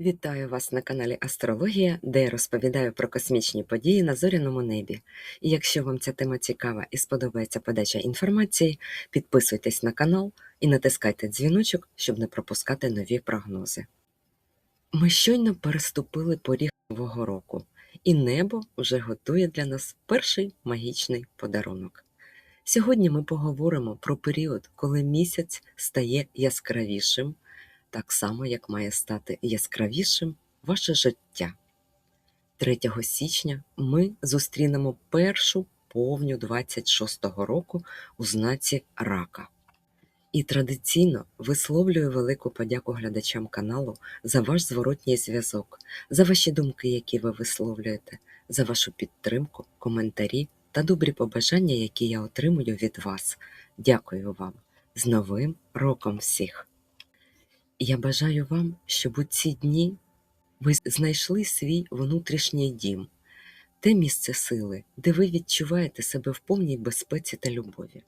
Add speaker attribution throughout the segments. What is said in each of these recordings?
Speaker 1: Вітаю вас на каналі Астрологія, де я розповідаю про космічні події на зоряному небі. І якщо вам ця тема цікава і сподобається подача інформації, підписуйтесь на канал і натискайте дзвіночок, щоб не пропускати нові прогнози. Ми щойно переступили поріг нового року, і небо вже готує для нас перший магічний подарунок. Сьогодні ми поговоримо про період, коли місяць стає яскравішим так само, як має стати яскравішим ваше життя. 3 січня ми зустрінемо першу повню 26-го року у знаці рака. І традиційно висловлюю велику подяку глядачам каналу за ваш зворотній зв'язок, за ваші думки, які ви висловлюєте, за вашу підтримку, коментарі та добрі побажання, які я отримую від вас. Дякую вам з Новим роком всіх! Я бажаю вам, щоб у ці дні ви знайшли свій внутрішній дім, те місце сили, де ви відчуваєте себе в повній безпеці та любові.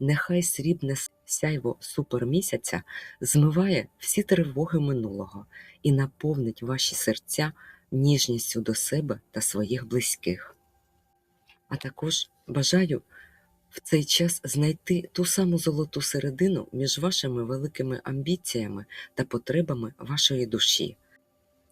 Speaker 1: Нехай срібне сяйво супермісяця змиває всі тривоги минулого і наповнить ваші серця ніжністю до себе та своїх близьких. А також бажаю в цей час знайти ту саму золоту середину між вашими великими амбіціями та потребами вашої душі.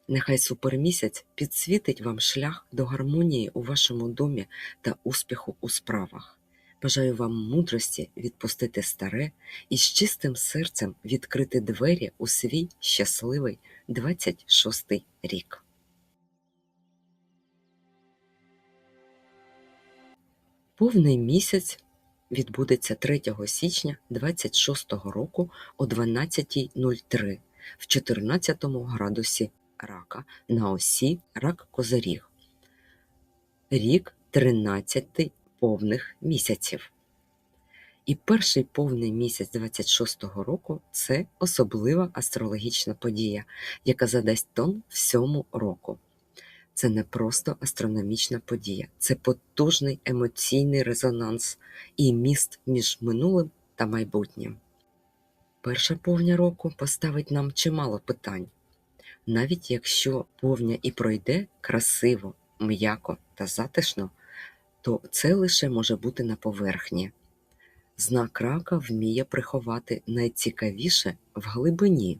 Speaker 1: Нехай супермісяць підсвітить вам шлях до гармонії у вашому домі та успіху у справах. Бажаю вам мудрості відпустити старе і з чистим серцем відкрити двері у свій щасливий 26 рік. Повний місяць відбудеться 3 січня 26 року о 12.03 в 14 градусі рака на осі рак Козиріг. Рік 13 повних місяців. І перший повний місяць 26-го року це особлива астрологічна подія, яка задасть тон всьому року. Це не просто астрономічна подія, це потужний емоційний резонанс і міст між минулим та майбутнім. Перша повня року поставить нам чимало питань, навіть якщо повня і пройде красиво, м'яко та затишно, то це лише може бути на поверхні. Знак рака вміє приховати найцікавіше в глибині.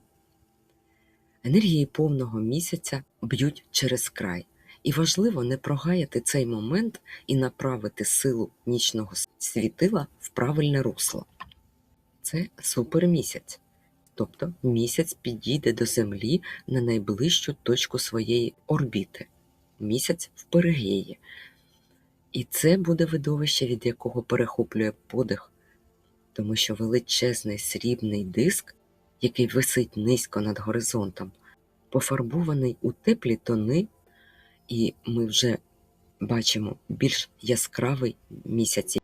Speaker 1: Енергії повного місяця б'ють через край, і важливо не прогаяти цей момент і направити силу нічного світила в правильне русло. Це супермісяць, тобто місяць підійде до Землі на найближчу точку своєї орбіти, місяць в перигеї. І це буде видовище, від якого перехоплює подих, тому що величезний срібний диск який висить низько над горизонтом, пофарбований у теплі тони, і ми вже бачимо більш яскравий місяць.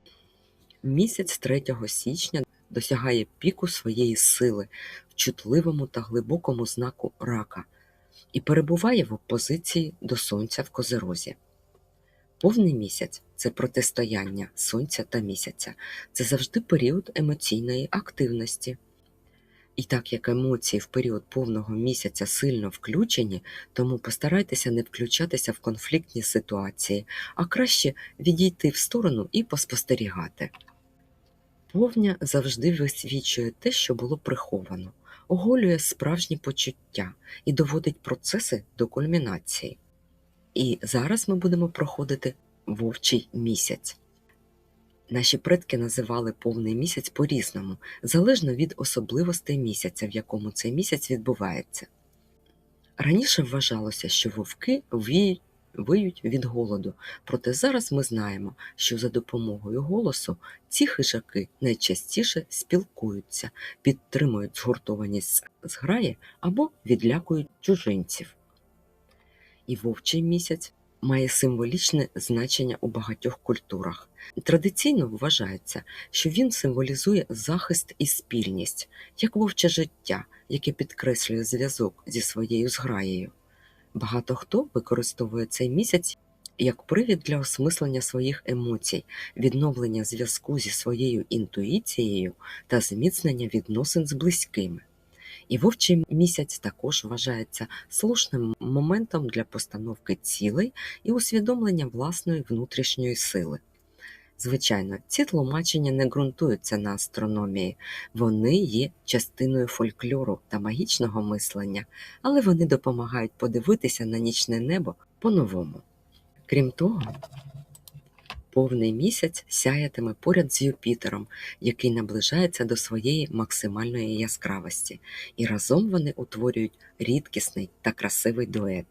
Speaker 1: Місяць 3 січня досягає піку своєї сили в чутливому та глибокому знаку рака і перебуває в опозиції до Сонця в Козерозі. Повний місяць це протистояння Сонця та місяця, це завжди період емоційної активності. І так як емоції в період повного місяця сильно включені, тому постарайтеся не включатися в конфліктні ситуації, а краще відійти в сторону і поспостерігати. Повня завжди висвічує те, що було приховано, оголює справжні почуття і доводить процеси до кульмінації. І зараз ми будемо проходити вовчий місяць. Наші предки називали повний місяць по-різному, залежно від особливостей місяця, в якому цей місяць відбувається. Раніше вважалося, що вовки виють від голоду, проте зараз ми знаємо, що за допомогою голосу ці хижаки найчастіше спілкуються, підтримують згуртованість зграї або відлякують чужинців. І вовчий місяць має символічне значення у багатьох культурах. Традиційно вважається, що він символізує захист і спільність, як вовче життя, яке підкреслює зв'язок зі своєю зграєю. Багато хто використовує цей місяць як привід для осмислення своїх емоцій, відновлення зв'язку зі своєю інтуїцією та зміцнення відносин з близькими. І вовчий місяць також вважається слушним моментом для постановки цілей і усвідомлення власної внутрішньої сили. Звичайно, ці тлумачення не ґрунтуються на астрономії, вони є частиною фольклору та магічного мислення, але вони допомагають подивитися на нічне небо по-новому. Крім того, повний місяць сяятиме поряд з Юпітером, який наближається до своєї максимальної яскравості, і разом вони утворюють рідкісний та красивий дует.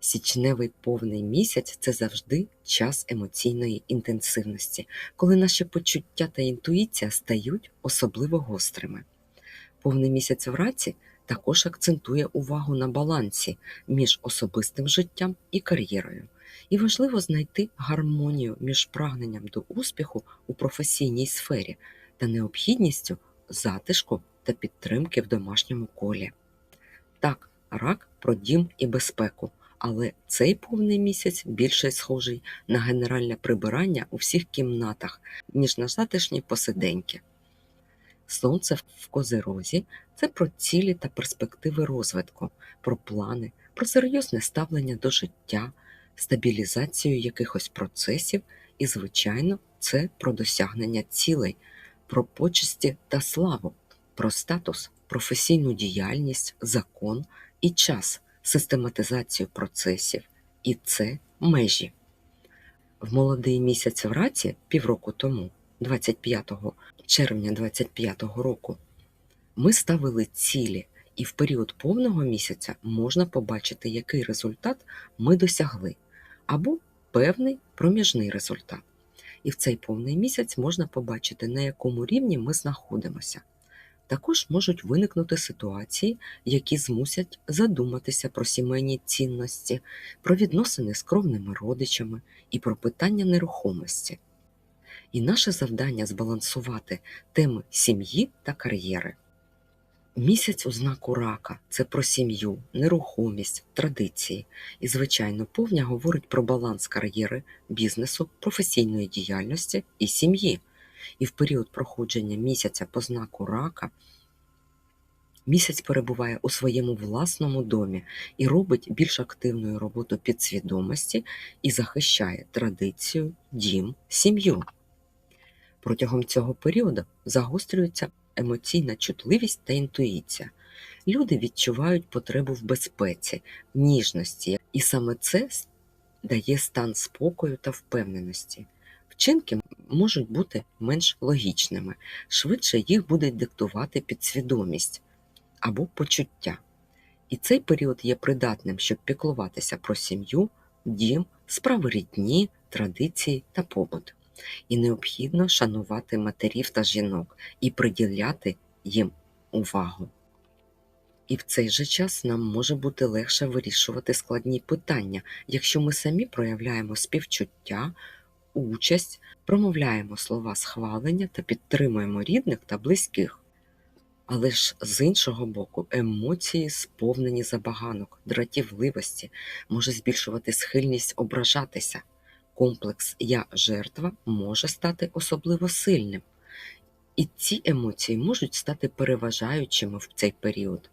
Speaker 1: Січневий повний місяць це завжди час емоційної інтенсивності, коли наші почуття та інтуїція стають особливо гострими. Повний місяць в раці також акцентує увагу на балансі між особистим життям і кар'єрою. І важливо знайти гармонію між прагненням до успіху у професійній сфері та необхідністю затишку та підтримки в домашньому колі. Так, рак про дім і безпеку, але цей повний місяць більше схожий на генеральне прибирання у всіх кімнатах, ніж на затишні посиденьки. Сонце в козирозі це про цілі та перспективи розвитку, про плани, про серйозне ставлення до життя, стабілізацію якихось процесів і, звичайно, це про досягнення цілей, про почесті та славу, про статус, професійну діяльність, закон і час, систематизацію процесів, і це межі. В молодий місяць в раці півроку тому, 25 червня 25 року, ми ставили цілі, і в період повного місяця можна побачити, який результат ми досягли, або певний проміжний результат. І в цей повний місяць можна побачити, на якому рівні ми знаходимося. Також можуть виникнути ситуації, які змусять задуматися про сімейні цінності, про відносини з кровними родичами і про питання нерухомості. І наше завдання збалансувати теми сім'ї та кар'єри. Місяць у знаку рака це про сім'ю, нерухомість, традиції. І, звичайно, повня говорить про баланс кар'єри, бізнесу, професійної діяльності і сім'ї. І в період проходження місяця по знаку рака місяць перебуває у своєму власному домі і робить більш активною роботу підсвідомості і захищає традицію, дім, сім'ю. Протягом цього періоду загострюється емоційна чутливість та інтуїція. Люди відчувають потребу в безпеці, ніжності, і саме це дає стан спокою та впевненості. Вчинки можуть бути менш логічними, швидше їх буде диктувати підсвідомість або почуття. І цей період є придатним, щоб піклуватися про сім'ю, дім, справи рідні, традиції та побут. І необхідно шанувати матерів та жінок і приділяти їм увагу. І в цей же час нам може бути легше вирішувати складні питання, якщо ми самі проявляємо співчуття, участь, промовляємо слова схвалення та підтримуємо рідних та близьких. Але ж з іншого боку, емоції, сповнені забаганок, дратівливості, може збільшувати схильність ображатися. Комплекс Я жертва може стати особливо сильним, і ці емоції можуть стати переважаючими в цей період.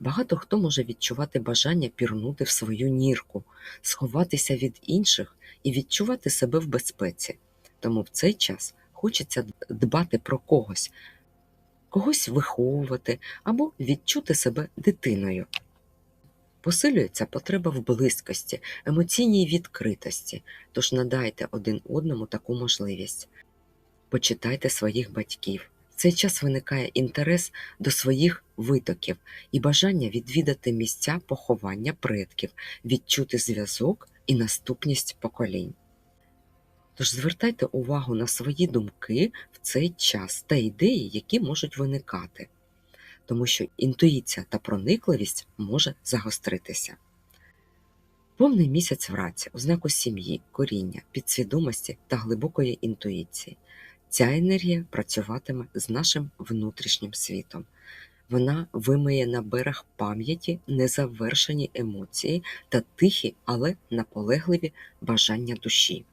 Speaker 1: Багато хто може відчувати бажання пірнути в свою нірку, сховатися від інших і відчувати себе в безпеці. Тому в цей час хочеться дбати про когось, когось виховувати або відчути себе дитиною. Посилюється потреба в близькості, емоційній відкритості, тож надайте один одному таку можливість. Почитайте своїх батьків. В цей час виникає інтерес до своїх витоків і бажання відвідати місця поховання предків, відчути зв'язок і наступність поколінь. Тож звертайте увагу на свої думки в цей час та ідеї, які можуть виникати, тому що інтуїція та проникливість може загостритися. Повний місяць в раці у знаку сім'ї, коріння, підсвідомості та глибокої інтуїції. Ця енергія працюватиме з нашим внутрішнім світом. Вона вимиє на берег пам'яті незавершені емоції та тихі, але наполегливі бажання душі.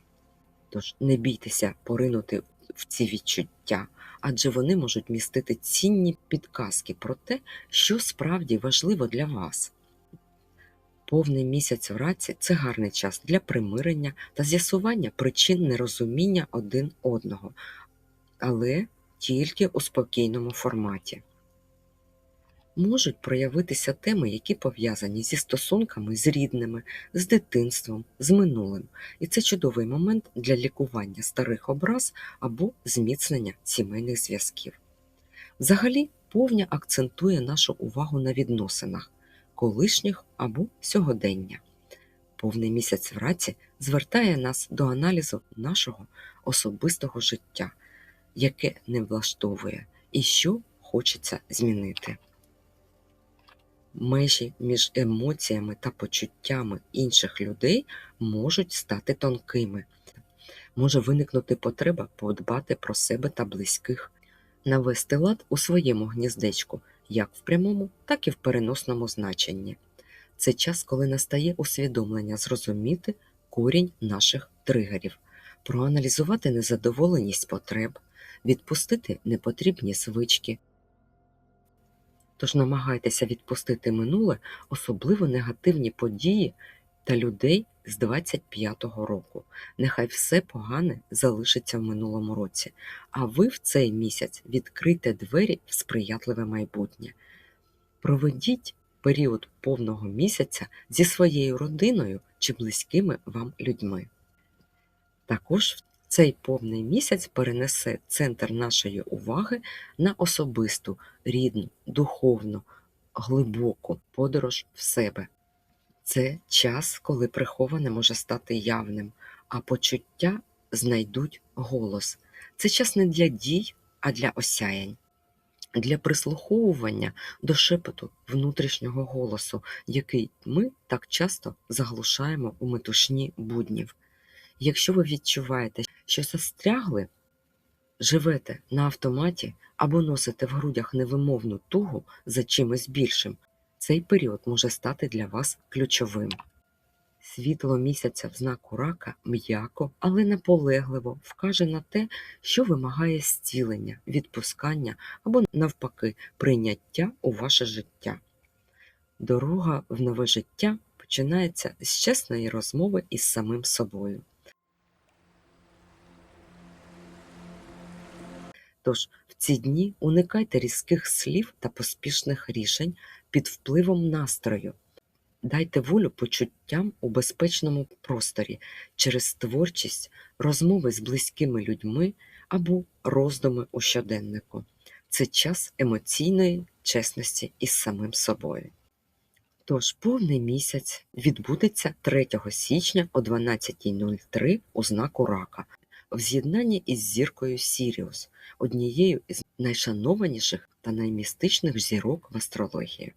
Speaker 1: Тож не бійтеся поринути в ці відчуття, адже вони можуть містити цінні підказки про те, що справді важливо для вас. Повний місяць в раці це гарний час для примирення та з'ясування причин нерозуміння один одного, але тільки у спокійному форматі. Можуть проявитися теми, які пов'язані зі стосунками з рідними, з дитинством, з минулим, і це чудовий момент для лікування старих образ або зміцнення сімейних зв'язків. Взагалі, повня акцентує нашу увагу на відносинах колишніх або сьогодення. Повний місяць в раці звертає нас до аналізу нашого особистого життя, яке не влаштовує і що хочеться змінити. Межі між емоціями та почуттями інших людей можуть стати тонкими. Може виникнути потреба подбати про себе та близьких, навести лад у своєму гніздечку, як в прямому, так і в переносному значенні. Це час, коли настає усвідомлення зрозуміти корінь наших тригерів, проаналізувати незадоволеність потреб, відпустити непотрібні звички. Тож намагайтеся відпустити минуле, особливо негативні події та людей з 25-го року. Нехай все погане залишиться в минулому році, а ви в цей місяць відкрийте двері в сприятливе майбутнє. Проведіть період повного місяця зі своєю родиною чи близькими вам людьми. Також цей повний місяць перенесе центр нашої уваги на особисту, рідну, духовну, глибоку подорож в себе. Це час, коли приховане може стати явним, а почуття знайдуть голос. Це час не для дій, а для осяянь, для прислуховування до шепоту внутрішнього голосу, який ми так часто заглушаємо у метушні буднів. Якщо ви відчуваєте, що застрягли, живете на автоматі або носите в грудях невимовну тугу за чимось більшим, цей період може стати для вас ключовим. Світло місяця в знаку рака м'яко, але наполегливо вкаже на те, що вимагає зцілення, відпускання або, навпаки, прийняття у ваше життя. Дорога в нове життя починається з чесної розмови із самим собою. Тож в ці дні уникайте різких слів та поспішних рішень під впливом настрою. Дайте волю почуттям у безпечному просторі через творчість, розмови з близькими людьми або роздуми у щоденнику. Це час емоційної чесності із самим собою. Тож повний місяць відбудеться 3 січня о 12.03 у знаку рака в з'єднанні із зіркою Сіріус, однією із найшанованіших та наймістичних зірок в астрології.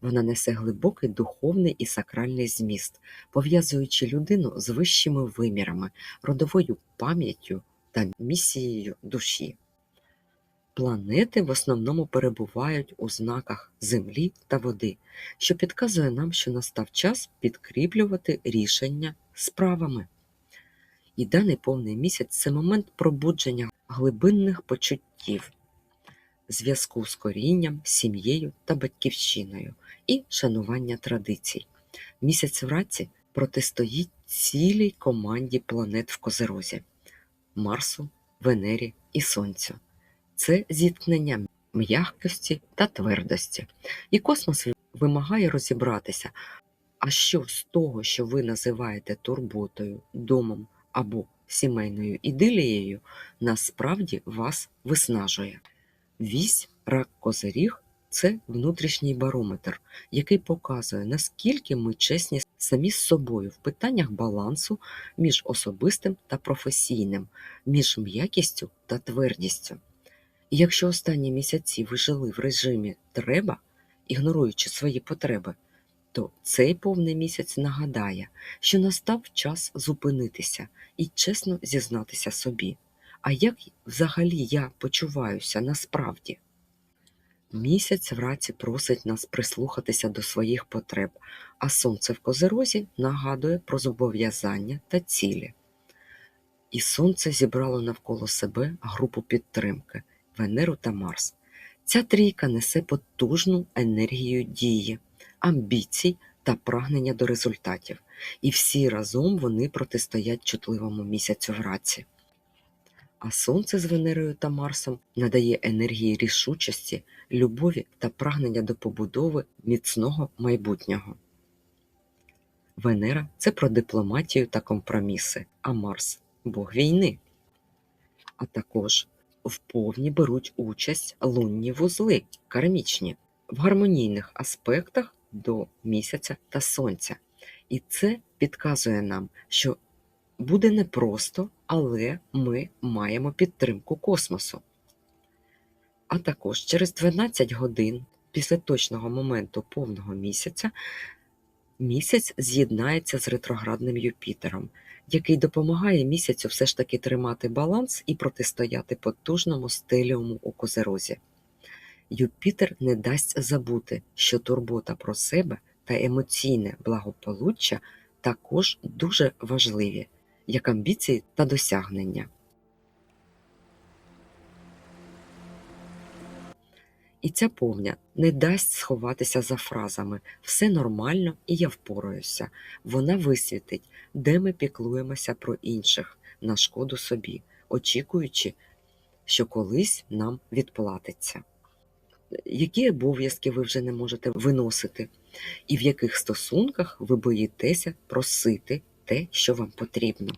Speaker 1: Вона несе глибокий духовний і сакральний зміст, пов'язуючи людину з вищими вимірами, родовою пам'яттю та місією душі. Планети в основному перебувають у знаках землі та води, що підказує нам, що настав час підкріплювати рішення справами. І даний повний місяць це момент пробудження глибинних почуттів, зв'язку з корінням, сім'єю та батьківщиною і шанування традицій. Місяць в раці протистоїть цілій команді планет в Козерозі Марсу, Венері і Сонцю. Це зіткнення м'якості та твердості. І космос вимагає розібратися, а що з того, що ви називаєте турботою, домом або сімейною ідилією, насправді вас виснажує. Вісь рак козиріг це внутрішній барометр, який показує, наскільки ми чесні самі з собою в питаннях балансу між особистим та професійним, між м'якістю та твердістю. І якщо останні місяці ви жили в режимі треба, ігноруючи свої потреби, то цей повний місяць нагадає, що настав час зупинитися і чесно зізнатися собі. А як взагалі я почуваюся насправді? Місяць в раці просить нас прислухатися до своїх потреб, а сонце в козерозі нагадує про зобов'язання та цілі. І сонце зібрало навколо себе групу підтримки, Венеру та Марс. Ця трійка несе потужну енергію дії, амбіцій та прагнення до результатів, і всі разом вони протистоять чутливому місяцю в раці. А Сонце з Венерою та Марсом надає енергії рішучості, любові та прагнення до побудови міцного майбутнього. Венера це про дипломатію та компроміси, а Марс Бог війни. А також в повні беруть участь лунні вузли кармічні в гармонійних аспектах до місяця та сонця. І це підказує нам, що буде непросто, але ми маємо підтримку космосу. А також через 12 годин після точного моменту повного місяця місяць з'єднається з ретроградним Юпітером, який допомагає місяцю все ж таки тримати баланс і протистояти потужному стеліуму у козерозі. Юпітер не дасть забути, що турбота про себе та емоційне благополуччя також дуже важливі, як амбіції та досягнення. І ця повня не дасть сховатися за фразами все нормально і я впораюся. Вона висвітить, де ми піклуємося про інших на шкоду собі, очікуючи, що колись нам відплатиться. Які обов'язки ви вже не можете виносити, і в яких стосунках ви боїтеся просити те, що вам потрібно.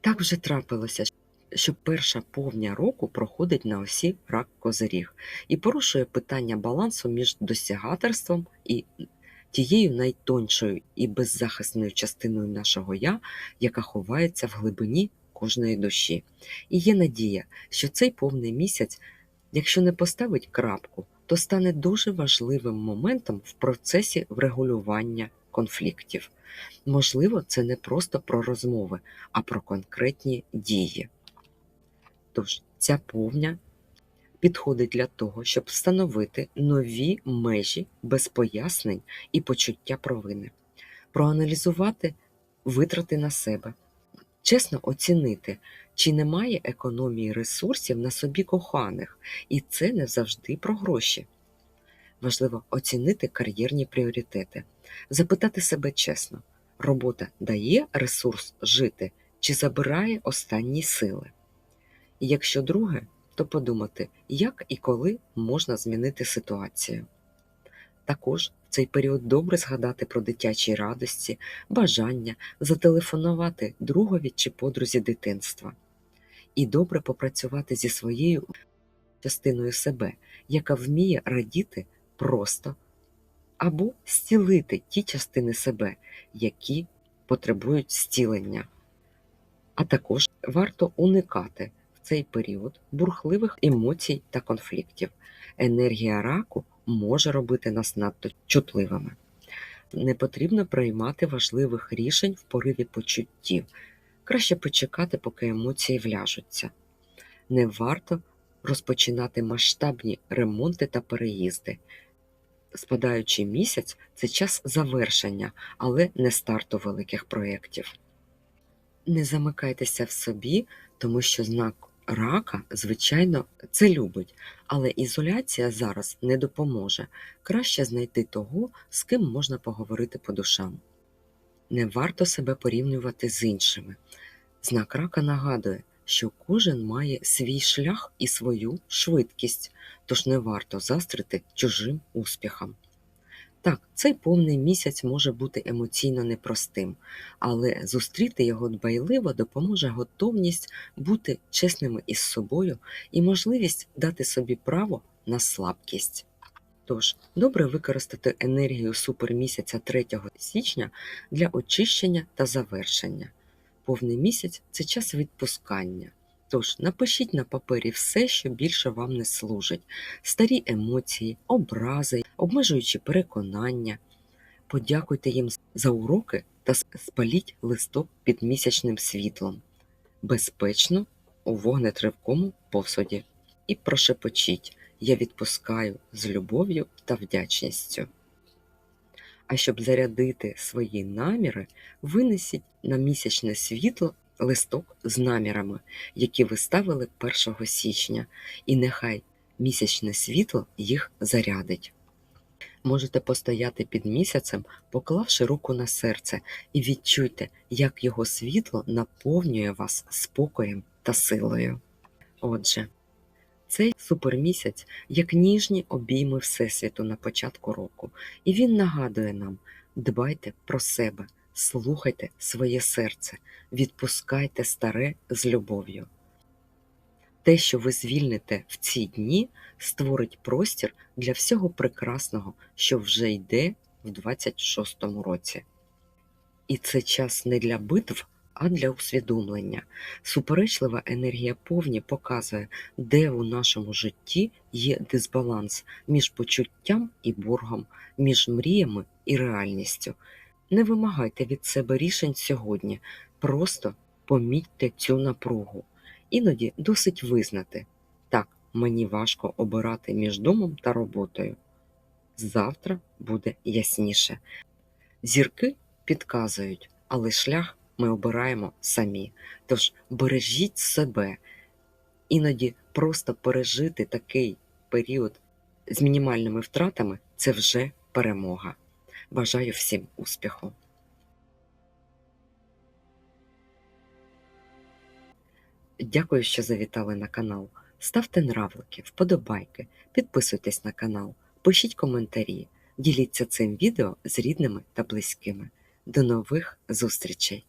Speaker 1: Так вже трапилося, що перша повня року проходить на осі рак козиріг і порушує питання балансу між досягаторством і тією найтоншою і беззахисною частиною нашого я, яка ховається в глибині кожної душі. І є надія, що цей повний місяць, якщо не поставить крапку, то стане дуже важливим моментом в процесі врегулювання конфліктів. Можливо, це не просто про розмови, а про конкретні дії. Тож ця повня підходить для того, щоб встановити нові межі без пояснень і почуття провини, проаналізувати витрати на себе, чесно оцінити, чи немає економії ресурсів на собі коханих, і це не завжди про гроші. Важливо оцінити кар'єрні пріоритети, запитати себе чесно, робота дає ресурс жити чи забирає останні сили. І якщо друге, то подумати, як і коли можна змінити ситуацію. Також в цей період добре згадати про дитячі радості, бажання зателефонувати другові чи подрузі дитинства. І добре попрацювати зі своєю частиною себе, яка вміє радіти просто або зцілити ті частини себе, які потребують зцілення. А також варто уникати в цей період бурхливих емоцій та конфліктів. Енергія раку може робити нас надто чутливими. Не потрібно приймати важливих рішень в пориві почуттів. Краще почекати, поки емоції вляжуться. Не варто розпочинати масштабні ремонти та переїзди. Спадаючий місяць це час завершення, але не старту великих проєктів. Не замикайтеся в собі, тому що знак рака, звичайно, це любить, але ізоляція зараз не допоможе. Краще знайти того, з ким можна поговорити по душам. Не варто себе порівнювати з іншими. Знак рака нагадує, що кожен має свій шлях і свою швидкість, тож не варто застрити чужим успіхам. Так, цей повний місяць може бути емоційно непростим, але зустріти його дбайливо допоможе готовність бути чесними із собою і можливість дати собі право на слабкість. Тож, добре використати енергію супермісяця 3 січня для очищення та завершення. Повний місяць це час відпускання. Тож напишіть на папері все, що більше вам не служить: старі емоції, образи, обмежуючі переконання. Подякуйте їм за уроки та спаліть листок під місячним світлом, безпечно у вогнетривкому посуді. І прошепочіть я відпускаю з любов'ю та вдячністю. А щоб зарядити свої наміри, винесіть на місячне світло листок з намірами, які ви ставили 1 січня, і нехай місячне світло їх зарядить. Можете постояти під місяцем, поклавши руку на серце, і відчуйте, як його світло наповнює вас спокоєм та силою. Отже, цей супермісяць як ніжні обійми Всесвіту на початку року, і він нагадує нам: дбайте про себе, слухайте своє серце, відпускайте старе з любов'ю. Те, що ви звільните в ці дні, створить простір для всього прекрасного, що вже йде в 26-му році. І це час не для битв, а для усвідомлення. Суперечлива енергія повні показує, де у нашому житті є дисбаланс між почуттям і боргом, між мріями і реальністю. Не вимагайте від себе рішень сьогодні, просто помітьте цю напругу. Іноді досить визнати так, мені важко обирати між домом та роботою. Завтра буде ясніше. Зірки підказують, але шлях ми обираємо самі. Тож бережіть себе. Іноді просто пережити такий період з мінімальними втратами це вже перемога. Бажаю всім успіху! Дякую, що завітали на канал. Ставте нравлики, вподобайки, підписуйтесь на канал, пишіть коментарі, діліться цим відео з рідними та близькими. До нових зустрічей!